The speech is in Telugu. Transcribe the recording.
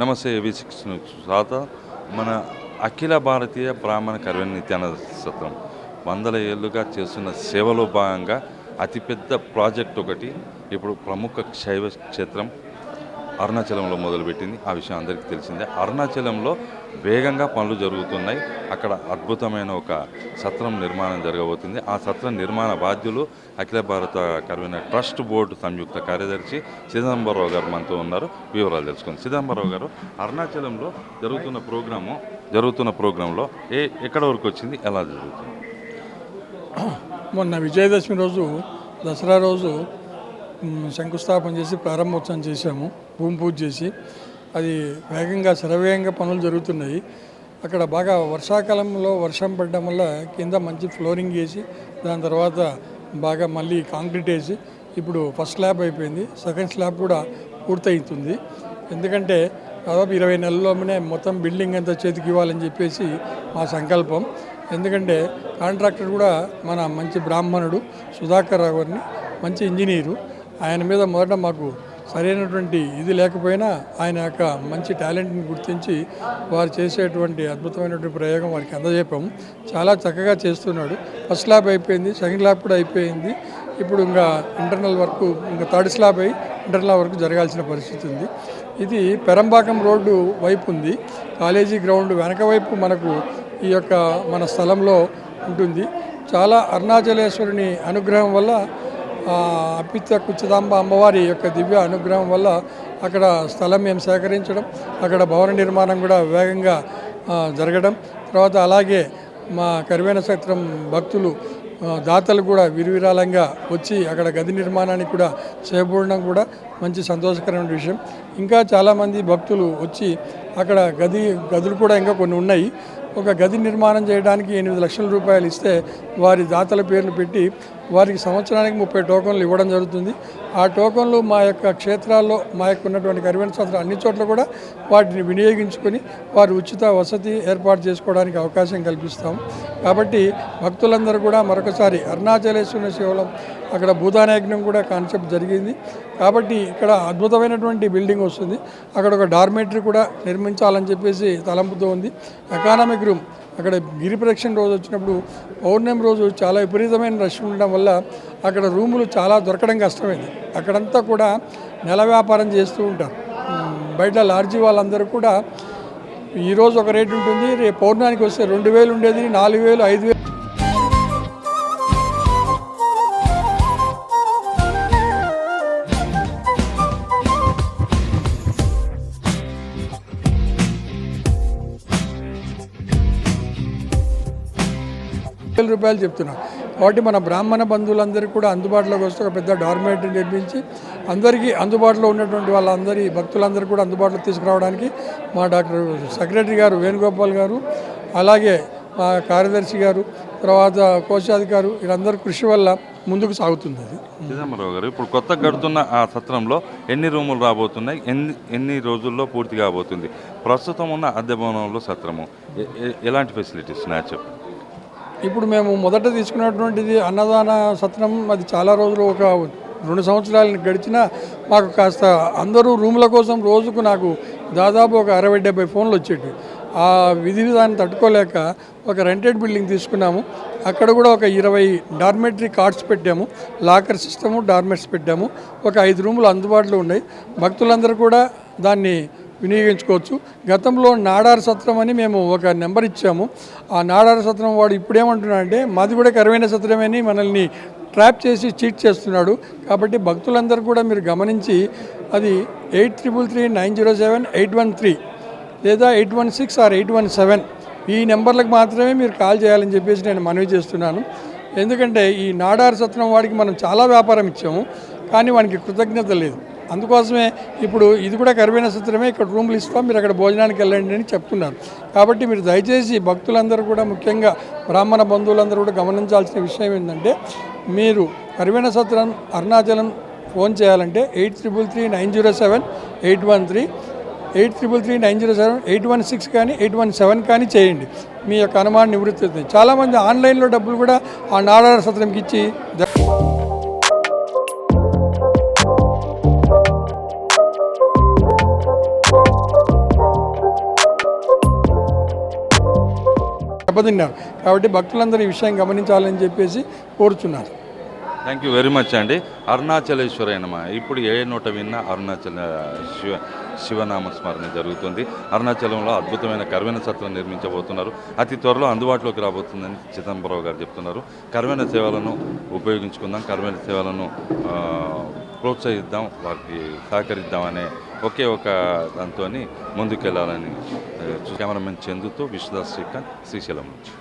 నమస్తే ఏబీ సిక్స్ తర్వాత మన అఖిల భారతీయ బ్రాహ్మణ కర్వెన్ నిత్యానంద సత్రం. వందల ఏళ్ళుగా చేస్తున్న సేవలో భాగంగా అతిపెద్ద ప్రాజెక్ట్ ఒకటి ఇప్పుడు ప్రముఖ శైవ క్షేత్రం అరుణాచలంలో మొదలుపెట్టింది. ఆ విషయం అందరికీ తెలిసిందే. అరుణాచలంలో వేగంగా పనులు జరుగుతున్నాయి. అక్కడ అద్భుతమైన ఒక సత్రం నిర్మాణం జరగబోతుంది. ఆ సత్రం నిర్మాణ బాధ్యులు అఖిల భారత కర్వీన ట్రస్ట్ బోర్డు సంయుక్త కార్యదర్శి చిదంబరరావు గారు మనతో ఉన్నారు. వివరాలు తెలుసుకుంది. చిదంబరరావు గారు అరుణాచలంలో జరుగుతున్న ప్రోగ్రాము జరుగుతున్న ప్రోగ్రాంలో ఏ ఎక్కడ వరకు వచ్చింది? ఎలా జరుగుతుంది? మొన్న విజయదశమి రోజు దసరా రోజు శంకుస్థాపన చేసి ప్రారంభోత్సవం చేశాము. భూమి పూజ చేసి అది వేగంగా శరవేగంగా పనులు జరుగుతున్నాయి. అక్కడ బాగా వర్షాకాలంలో వర్షం పడడం వల్ల కింద మంచి ఫ్లోరింగ్ వేసి దాని తర్వాత బాగా మళ్ళీ కాంక్రీట్ వేసి ఇప్పుడు ఫస్ట్ స్లాబ్ అయిపోయింది. సెకండ్ స్లాబ్ కూడా పూర్తయితుంది ఎందుకంటే దాదాపు ఇరవై నెలల్లోనే మొత్తం బిల్డింగ్ అంతా చేతికి ఇవ్వాలని చెప్పేసి మా సంకల్పం. ఎందుకంటే కాంట్రాక్టర్ కూడా మన మంచి బ్రాహ్మణుడు సుధాకర్ రావు గారిని మంచి ఇంజనీరు. ఆయన మీద మొదట మాకు సరైనటువంటి ఇది లేకపోయినా ఆయన యొక్క మంచి టాలెంట్ని గుర్తించి వారు చేసేటువంటి అద్భుతమైనటువంటి ప్రయోగం వారికి అందజేపాము చాలా చక్కగా చేస్తున్నాడు. ఫస్ట్ ల్యాబ్ అయిపోయింది సెకండ్ ల్యాబ్ కూడా అయిపోయింది. ఇప్పుడు ఇంకా ఇంటర్నల్ వర్క్ ఇంకా థర్డ్ స్లాబ్ అయి ఇంటర్నల్ వర్క్ జరగాల్సిన పరిస్థితి ఉంది. ఇది పెరంబాకం రోడ్డు వైపు ఉంది. కాలేజీ గ్రౌండ్ వెనక వైపు మనకు ఈ యొక్క మన స్థలంలో ఉంటుంది. చాలా అరుణాచలేశ్వరుని అనుగ్రహం వల్ల అప్పిత అపిత కుచ్చదాంబ అమ్మవారి యొక్క దివ్య అనుగ్రహం వల్ల అక్కడ స్థలం మేము సేకరించడం అక్కడ భవన నిర్మాణం కూడా వేగంగా జరగడం తర్వాత అలాగే మా కరివేణ సత్రం భక్తులు దాతలు కూడా విరివిరాళంగా వచ్చి అక్కడ గది నిర్మాణానికి కూడా చేపూడడం కూడా మంచి సంతోషకరమైన విషయం. ఇంకా చాలామంది భక్తులు వచ్చి అక్కడ గది గదులు కూడా ఇంకా కొన్ని ఉన్నాయి. ఒక గది నిర్మాణం చేయడానికి ఎనిమిది లక్షల రూపాయలు ఇస్తే వారి దాతల పేర్లు పెట్టి వారికి సంవత్సరానికి ముప్పై టోకన్లు ఇవ్వడం జరుగుతుంది. ఆ టోకన్లు మా యొక్క క్షేత్రాల్లో మా యొక్క ఉన్నటువంటి కరివేన సంవత్సరం అన్ని చోట్ల కూడా వాటిని వినియోగించుకొని వారు ఉచిత వసతి ఏర్పాటు చేసుకోవడానికి అవకాశం కల్పిస్తాం. కాబట్టి భక్తులందరూ కూడా మరొకసారి అరుణాచలేశ్వర శివలం అక్కడ భూదానయజ్ఞం కూడా కాన్సెప్ట్ జరిగింది. కాబట్టి ఇక్కడ అద్భుతమైనటువంటి బిల్డింగ్ వస్తుంది. అక్కడ ఒక డార్మేటరీ కూడా నిర్మించాలని చెప్పేసి తలంపుతో ఉంది. ఎకానమిక్ రూమ్ అక్కడ గిరి ప్రదక్షిణ రోజు వచ్చినప్పుడు పౌర్ణమి రోజు చాలా విపరీతమైన రష్ ఉండడం వల్ల అక్కడ రూములు చాలా దొరకడం కష్టమైంది. అక్కడంతా కూడా నెల వ్యాపారం చేస్తూ ఉంటారు. బయట లాడ్జీ వాళ్ళందరూ కూడా ఈరోజు ఒక రేటు ఉంటుంది. రేపు పౌర్ణానికి వస్తే రెండు వేలు ఉండేది నాలుగు వేలు ఐదు వేలు. వేల రూపాయలు చెప్తున్నాం. కాబట్టి మన బ్రాహ్మణ బంధువులందరికీ కూడా అందుబాటులోకి వస్తే ఒక పెద్ద డార్మేటరీ నిర్మించి అందరికీ అందుబాటులో ఉన్నటువంటి వాళ్ళందరి భక్తులందరూ కూడా అందుబాటులో తీసుకురావడానికి మా డాక్టర్ సెక్రటరీ గారు వేణుగోపాల్ గారు అలాగే మా కార్యదర్శి గారు తర్వాత కోశాధికారు వీళ్ళందరి కృషి వల్ల ముందుకు సాగుతుంది అది. చిదంబరరావు గారు ఇప్పుడు కొత్త గడుతున్న ఆ సత్రంలో ఎన్ని రూములు రాబోతున్నాయి? ఎన్ని ఎన్ని రోజుల్లో పూర్తి కాబోతుంది? ప్రస్తుతం ఉన్న అద్దె భవనంలో సత్రము ఎలాంటి ఫెసిలిటీస్ ఉన్నాయో? చెప్పండి. ఇప్పుడు మేము మొదట తీసుకున్నటువంటిది అన్నదాన సత్రం అది చాలా రోజులు ఒక రెండు సంవత్సరాలు గడిచినా మాకు కాస్త అందరూ రూముల కోసం రోజుకు నాకు దాదాపు ఒక అరవై డెబ్బై ఫోన్లు వచ్చేటివి. ఆ విధి విధాన్ని తట్టుకోలేక ఒక రెంటెడ్ బిల్డింగ్ తీసుకున్నాము. అక్కడ కూడా ఒక ఇరవై డార్మెటరీ కార్డ్స్ పెట్టాము. లాకర్ సిస్టము డార్మెట్స్ పెట్టాము. ఒక ఐదు రూములు అందుబాటులో ఉన్నాయి. భక్తులందరూ కూడా దాన్ని వినియోగించుకోవచ్చు. గతంలో నాడార్ సత్రం అని మేము ఒక నెంబర్ ఇచ్చాము. ఆ నాడార్ సత్రం వాడు ఇప్పుడేమంటున్నాడంటే మాది కూడా కరువైన సత్రమేని మనల్ని ట్రాప్ చేసి చీట్ చేస్తున్నాడు. కాబట్టి భక్తులందరూ కూడా మీరు గమనించి అది eight triple three nine zero seven eight one three లేదా eight one six or eight one seven ఈ నెంబర్లకు మాత్రమే మీరు కాల్ చేయాలని చెప్పేసి నేను మనవి చేస్తున్నాను. ఎందుకంటే ఈ నాడార్ సత్రం వాడికి మనం చాలా వ్యాపారం ఇచ్చాము. కానీ వానికి కృతజ్ఞత లేదు. అందుకోసమే ఇప్పుడు ఇది కూడా కరువైన సత్రమే ఇక్కడ రూమ్లు ఇస్తాం మీరు అక్కడ భోజనానికి వెళ్ళండి అని చెప్తున్నారు. కాబట్టి మీరు దయచేసి భక్తులందరూ కూడా ముఖ్యంగా బ్రాహ్మణ బంధువులందరూ కూడా గమనించాల్సిన విషయం ఏంటంటే మీరు కరువైన సత్రం అరుణాచలం ఫోన్ చేయాలంటే eight triple three nine zero seven eight one three eight triple three nine zero seven eight one six కానీ ఎయిట్ వన్ సెవెన్ కానీ చేయండి. మీ యొక్క అనుమానం నివృత్తి అవుతుంది. చాలామంది ఆన్లైన్లో డబ్బులు కూడా ఆ నాడార సత్రంకి ఇచ్చి దెబ్బతిన్నారు కాబట్టి భక్తులందరూ ఈ విషయం గమనించాలని చెప్పేసి కోరుచున్నారు. థ్యాంక్ యూ వెరీ మచ్ అండి. అరుణాచలేశ్వరైనమ ఇప్పుడు ఏ నోట విన్నా అరుణాచల శివ శివనామ స్మరణ జరుగుతుంది. అరుణాచలంలో అద్భుతమైన కర్వెన సత్రం నిర్మించబోతున్నారు. అతి త్వరలో అందుబాటులోకి రాబోతుందని చిదంబరావు గారు చెప్తున్నారు. కర్వెన సేవలను ఉపయోగించుకుందాం. కర్వెన సేవలను ప్రోత్సహిద్దాం. వారికి సహకరిద్దాం అనే ఒకే ఒక దాంతో ముందుకెళ్ళాలని కెమెరామెన్ చందుతో విశ్వదాస్ శ్రీకాంత్ శ్రీశైలం నుంచి.